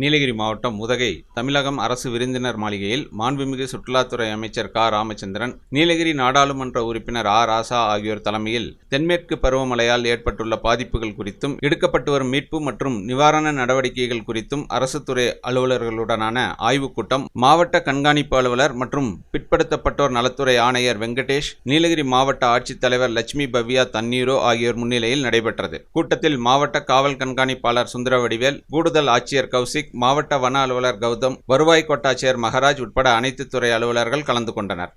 நீலகிரி மாவட்டம் உதகை தமிழகம் அரசு விருந்தினர் மாளிகையில் மாண்புமிகு சுற்றுலாத்துறை அமைச்சர் க. ராமச்சந்திரன் நீலகிரி நாடாளுமன்ற உறுப்பினர் ஆ. ராசா ஆகியோர் தலைமையில் தென்மேற்கு பருவமழையால் ஏற்பட்டுள்ள பாதிப்புகள் குறித்தும் எடுக்கப்பட்டு வரும் மீட்பு மற்றும் நிவாரண நடவடிக்கைகள் குறித்தும் அரசு துறை அலுவலர்களுடனான ஆய்வுக் கூட்டம் மாவட்ட கண்காணிப்பு அலுவலர் மற்றும் பிற்படுத்தப்பட்டோர் நலத்துறை ஆணையர் வெங்கடேஷ் நீலகிரி மாவட்ட ஆட்சித்தலைவர் லட்சுமி பவ்யா தண்ணீரோ ஆகியோர் முன்னிலையில் நடைபெற்றது. கூட்டத்தில் மாவட்ட காவல் கண்காணிப்பாளர் சுந்தரவடிவேல் கூடுதல் ஆட்சியர் கௌசிக் மாவட்ட வன அலுவலர் கௌதம் வருவாய் கோட்டாட்சியர் மகராஜ் உட்பட அனைத்து துறை அலுவலர்கள் கலந்து கொண்டனர்.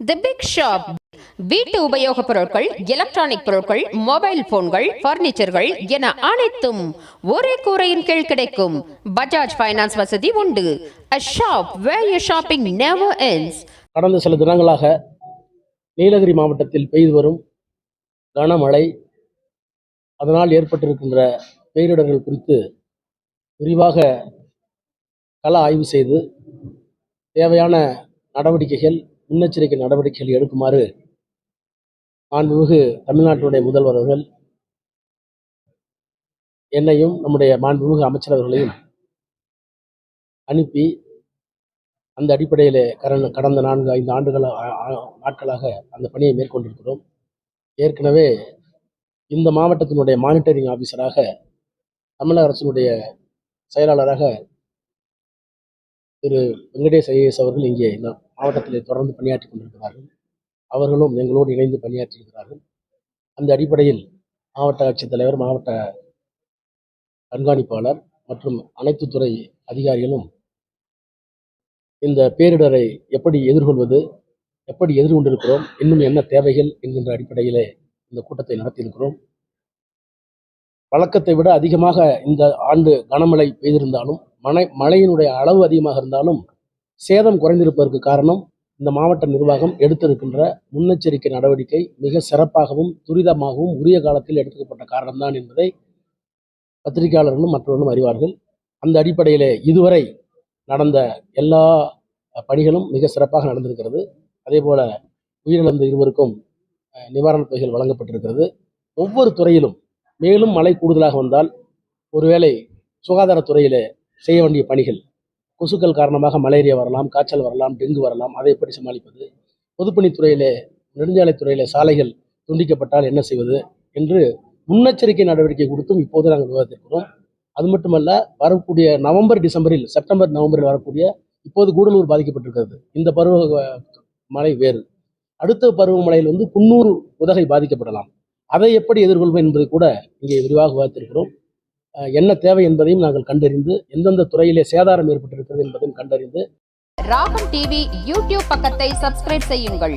தி பிக் ஷாப் வீட்டு உபயோகப் பொருட்கள் எலக்ட்ரானிக் பொருட்கள் மொபைல் போன்கள் பர்னிச்சர்கள் என அனைத்தும் ஒரே கூரையின் கீழ் கிடைக்கும். பஜாஜ் ஃபைனான்ஸ் வசதி உண்டு. A shop where you shopping never ends. கடந்த சில தினங்களாக நீலகிரி மாவட்டத்தில் பெய்து வரும் கனமழை அதனால் ஏற்பட்டிருக்கின்ற பேரிடர்கள் குறித்து விரிவாக கள ஆய்வு செய்து தேவையான நடவடிக்கைகள் முன்னெச்சரிக்கை நடவடிக்கைகள் எடுக்குமாறு மாண்புமிகு தமிழ்நாட்டினுடைய முதல்வர் அவர்கள் என்னையும் நம்முடைய மாண்புமிகு அமைச்சரவர்களையும் அனுப்பி அந்த அடிப்படையில் கடந்த கடந்த நான்கு ஐந்து ஆண்டுகள் நாட்களாக அந்த பணியை மேற்கொண்டிருக்கிறோம். ஏற்கனவே இந்த மாவட்டத்தினுடைய மானிட்டரிங் ஆஃபீஸராக தமிழக அரசினுடைய செயலாளராக திரு வெங்கடேஷ் ஐஏஎஸ் அவர்கள் இங்கே இந்த மாவட்டத்திலே தொடர்ந்து பணியாற்றி கொண்டிருக்கிறார்கள். அவர்களும் எங்களோடு இணைந்து பணியாற்றியிருக்கிறார்கள் அந்த அடிப்படையில் மாவட்ட ஆட்சித்தலைவர் மாவட்ட கண்காணிப்பாளர் மற்றும் அனைத்து துறை அதிகாரிகளும் இந்த பேரிடரை எப்படி எதிர்கொள்வது எப்படி எதிர்கொண்டிருக்கிறோம் இன்னும் என்ன தேவைகள் என்கின்ற அடிப்படையிலே இந்த கூட்டத்தை நடத்தியிருக்கிறோம். வழக்கத்தை விட அதிகமாக இந்த ஆண்டு கனமழை பெய்திருந்தாலும் மழை மழையினுடைய அளவு அதிகமாக இருந்தாலும் சேதம் குறைந்திருப்பதற்கு காரணம் இந்த மாவட்ட நிர்வாகம் எடுத்திருக்கின்ற முன்னெச்சரிக்கை நடவடிக்கை மிக சிறப்பாகவும் துரிதமாகவும் உரிய காலத்தில் எடுத்துக்கப்பட்ட காரணம்தான் என்பதை பத்திரிகையாளர்களும் மற்றவர்களும் அறிவார்கள். அந்த அடிப்படையிலே இதுவரை நடந்த எல்லா பணிகளும் மிக சிறப்பாக நடந்திருக்கிறது. அதே போல உயிரிழந்த இருவருக்கும் நிவாரணத் தொகைகள் வழங்கப்பட்டிருக்கிறது. ஒவ்வொரு துறையிலும் மேலும் மழை கூடுதலாக வந்தால் ஒருவேளை சுகாதாரத்துறையில் செய்ய வேண்டிய பணிகள் கொசுக்கள் காரணமாக மலேரியா வரலாம் காய்ச்சல் வரலாம் டெங்கு வரலாம் அதை எப்படி சமாளிப்பது? பொதுப்பணித்துறையிலே நெடுஞ்சாலைத்துறையிலே சாலைகள் துண்டிக்கப்பட்டால் என்ன செய்வது என்று முன்னெச்சரிக்கை நடவடிக்கை கொடுத்தும் இப்போது நாங்கள் விவாதித்திருக்கிறோம். அது மட்டுமல்ல வரக்கூடிய நவம்பர் டிசம்பரில் செப்டம்பர் நவம்பரில் வரக்கூடிய இப்போது கூடலூர் பாதிக்கப்பட்டிருக்கிறது. இந்த பருவ மழை வேறு. அடுத்த பருவமழையில் வந்து குன்னூர் உதகை பாதிக்கப்படலாம். அதை எப்படி எதிர்கொள்வோம் என்பதை கூட இங்கே விரிவாக விவாதித்திருக்கிறோம். என்ன தேவை என்பதையும் நாங்கள் கண்டறிந்து எந்தெந்த துறையிலே சேதாரம் ஏற்பட்டிருக்கிறது என்பதையும் கண்டறிந்து ராகம் டிவி யூடியூப் பக்கத்தை சப்ஸ்கிரைப் செய்யுங்கள்.